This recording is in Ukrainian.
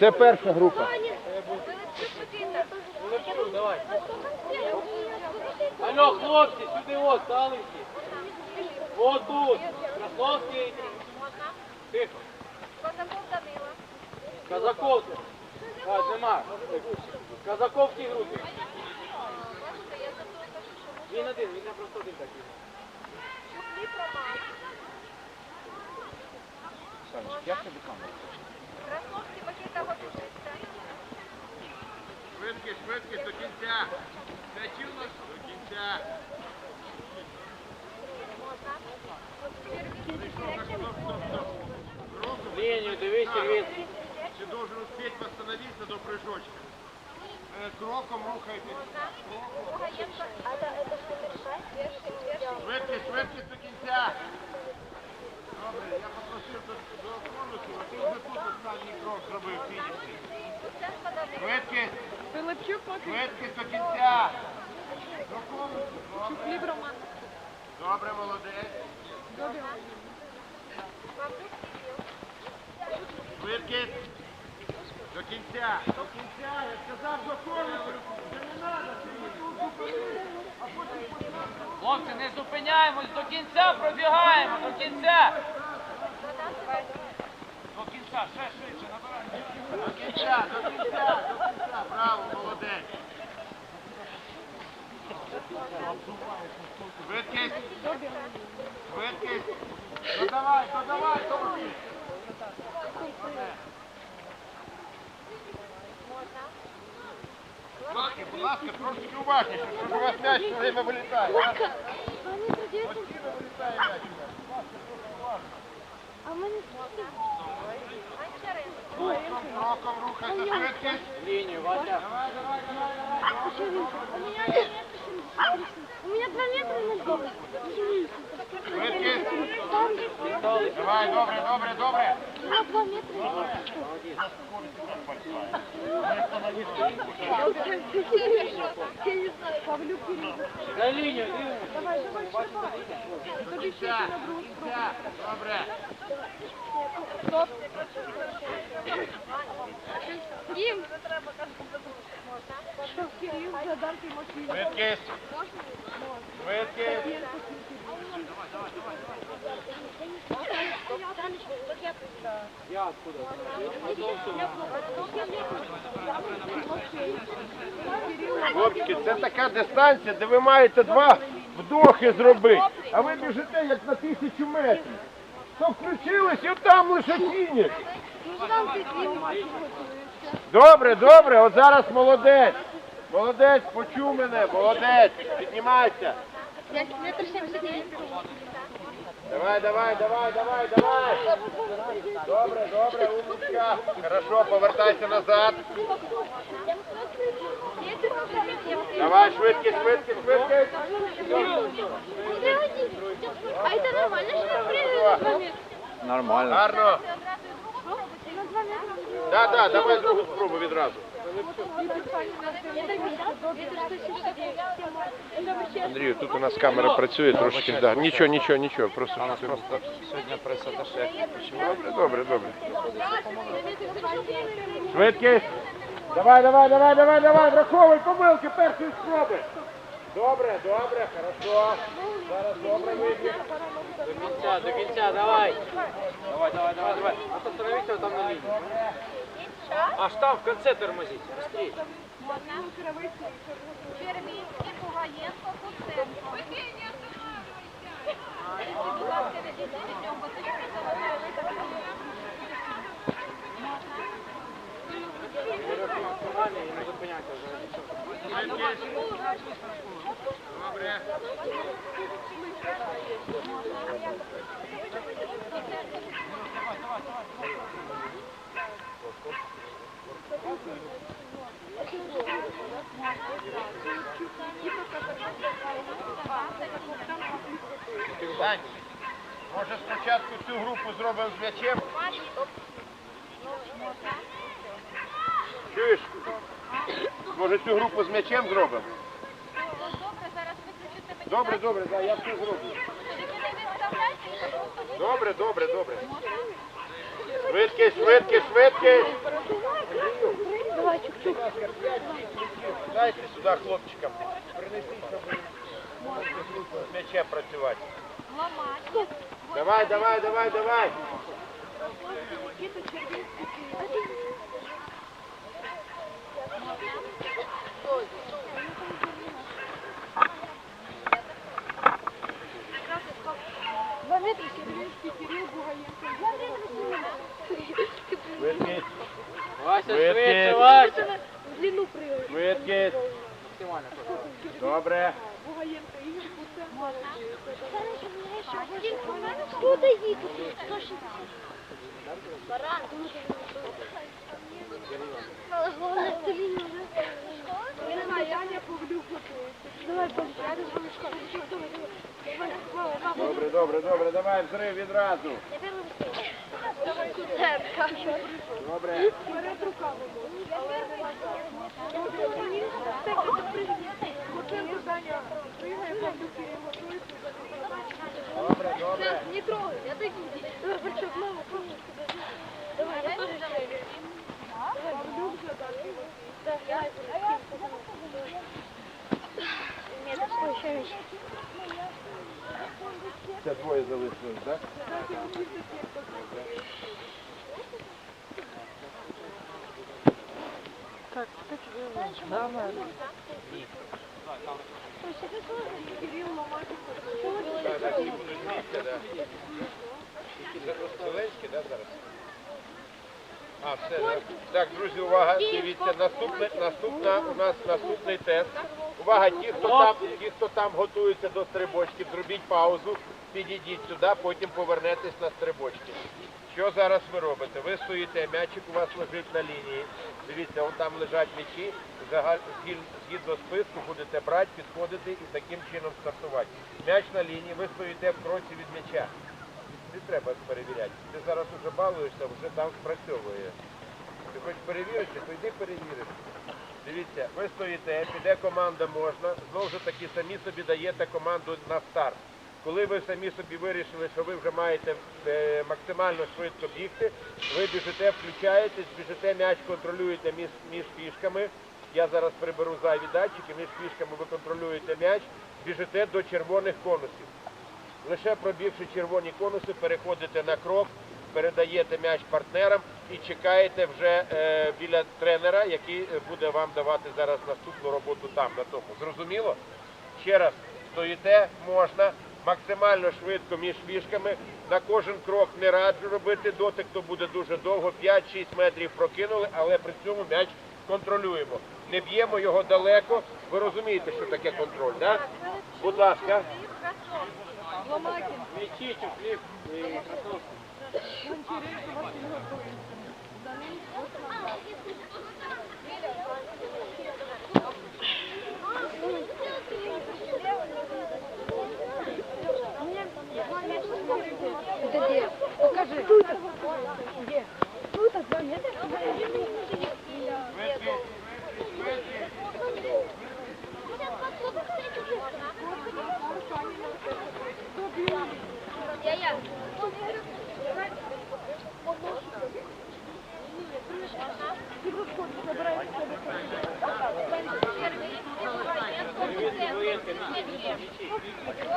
Це перша група. Алло, хлопці, сюди ось, стали. От тут. Красновський. Тихо. Казаков. А, нема. Казаков в тій групі. Він один, він не просто один такий. Швидкість, швидкість до кінця. Це чуно до кінця. Лінію, дивись, Сергій. Ты должен успеть восстановиться до прыжочка. Э, Кроком рухайтесь. Швидкість, швидкість до кінця. Добре, я попросив до, Швидкість, поки швидкість до кінця. До. Чуплів Роман. Добре, молодець. Добре. Швидкість. До кінця. До кінця. Я сказав до конусу. Вже не треба. Хлопці, не зупиняємось, до кінця пробігаємо, до кінця. До кінця, ще швидше, набирай. До кінця, до кінця, до кінця. Браво, молодець. Швидкість. Швидкість. Додавай, додавай, Томки. Ласки, будь ласка, трошки уважніше, щоб у вас м'яч все время вилітає. а? Постійно вилітає м'яч у вас. Будь ласка, трошки уважно. А в мене Кроком, Лінію, Вася. Давай, давай, давай, давай. У меня нет. У меня два метра на голову. Давай, добре, добре, добре. У меня два метра. Павлюк перейдет. На лінію, дивимося. Давай, давай, давай. Добре. Стоп. Швидкість. Швидкість. Я откуда? Хлопці, це така дистанція, де ви маєте два вдохи зробити, а ви біжите як на тисячу метрів. То включились і там лише фініш. Добре, добре, от зараз молодець. Молодець, почув мене, молодець. Піднімайся. Давай, давай, давай, давай, давай. Добре, добре, умничка. Хорошо, повертайся назад. Давай, швидкість, швидкість, швидкість. А это нормально, что я два? Нормально. Гарно. Да, да, давай другу спробу відразу. Андрію, тут у нас камера працює трошки. Да. Нічого, нічого, нічого. Просто, просто. Сьогодні пресаташе. Добре, добре, добре. Швидкість. Давай, давай, давай, давай, давай, враховуй помилки першої спроби. Добре, добре, хорошо. Зараз добре вибіг. До кінця, до кінця, давай. Давай, давай, давай, давай. Вот остановись там на лінії. Аж там в конце тормозіть. Быстрее. Червінський, Пугаєнко, Куценко. Тоді не вже. Добре. Тань, може спочатку цю групу з м'ячем? Може цю групу з м'ячем зробимо? Добре. Добре, да, я все зроблю. Добре, добре, добре. Швидкість, швидкість, швидкість. Дайте сюди хлопчикам. Принесіть, щоб з м'ячем працювати. Давай, давай, давай, давай. Два метра, Сергеевский, Кирилл Бугаенко. Два метра, Швидкість, Вася, Швидкість. швидше, Вася. В длину прыгай. швидкість. Максимально. Добре. Бугаенко, Игорь Куценко. Что дают? 160. Баран. Главное, в длину. Давай, Аня Павлюк готовится. Давай, Павлюк, я разговариваю. Давай, давай. Давай, давай, давай. Добре, добре, добре. Давай взрив відразу. Добре. Вперед руками. Добре, добре. Не трогай, я. Давай, Борчок, мама, помнишь, подожди. Давай, я тоже Давай, Павлюк задачи. Да, я. Це двоє залишилось, так? Так, так, з місця, так. Так, зараз? А, все, так. Так, друзі, увага, дивіться, наступне, наступна, у нас наступний тест. Увага, ті, хто там, ті, хто там готуються до стрибочків, зробіть паузу, підійдіть сюди, потім повернетесь на стрибочки. Що зараз ви робите? Ви стоїте, м'ячик у вас лежить на лінії. Дивіться, вон там лежать м'ячі. Згідно списку будете брати, підходити і таким чином стартувати. М'яч на лінії, ви стоїте в кроці від м'яча. Не треба перевіряти. Ти зараз уже балуєшся, вже там спрацьовує. Ти хоч перевірити, то йди перевіриш. Дивіться, ви стоїте, піде команда можна, знову ж таки самі собі даєте команду на старт. Коли ви самі собі вирішили, що ви вже маєте е, максимально швидко бігти, ви біжите, включаєтесь, біжите м'яч, контролюєте між, між фішками. Я зараз приберу зайві датчики, між фішками ви контролюєте м'яч, біжите до червоних конусів. Лише пробігши червоні конуси, переходите на крок, передаєте м'яч партнерам і чекаєте вже е, біля тренера, який е, буде вам давати зараз наступну роботу там, на тому. Зрозуміло? Ще раз, стоїте, можна максимально швидко між фішками. На кожен крок не раджу робити дотик, то буде дуже довго. 5-6 метрів прокинули, але при цьому м'яч контролюємо. Не б'ємо його далеко. Ви розумієте, що таке контроль, так? Будь ласка. Мячи, чухлик и кроссовки. Гончаренко, Василь готовится. Это где? Покажи. Тут. Где? Тут, а два метра? Я-я. Военка, мячи, мячи, мячи.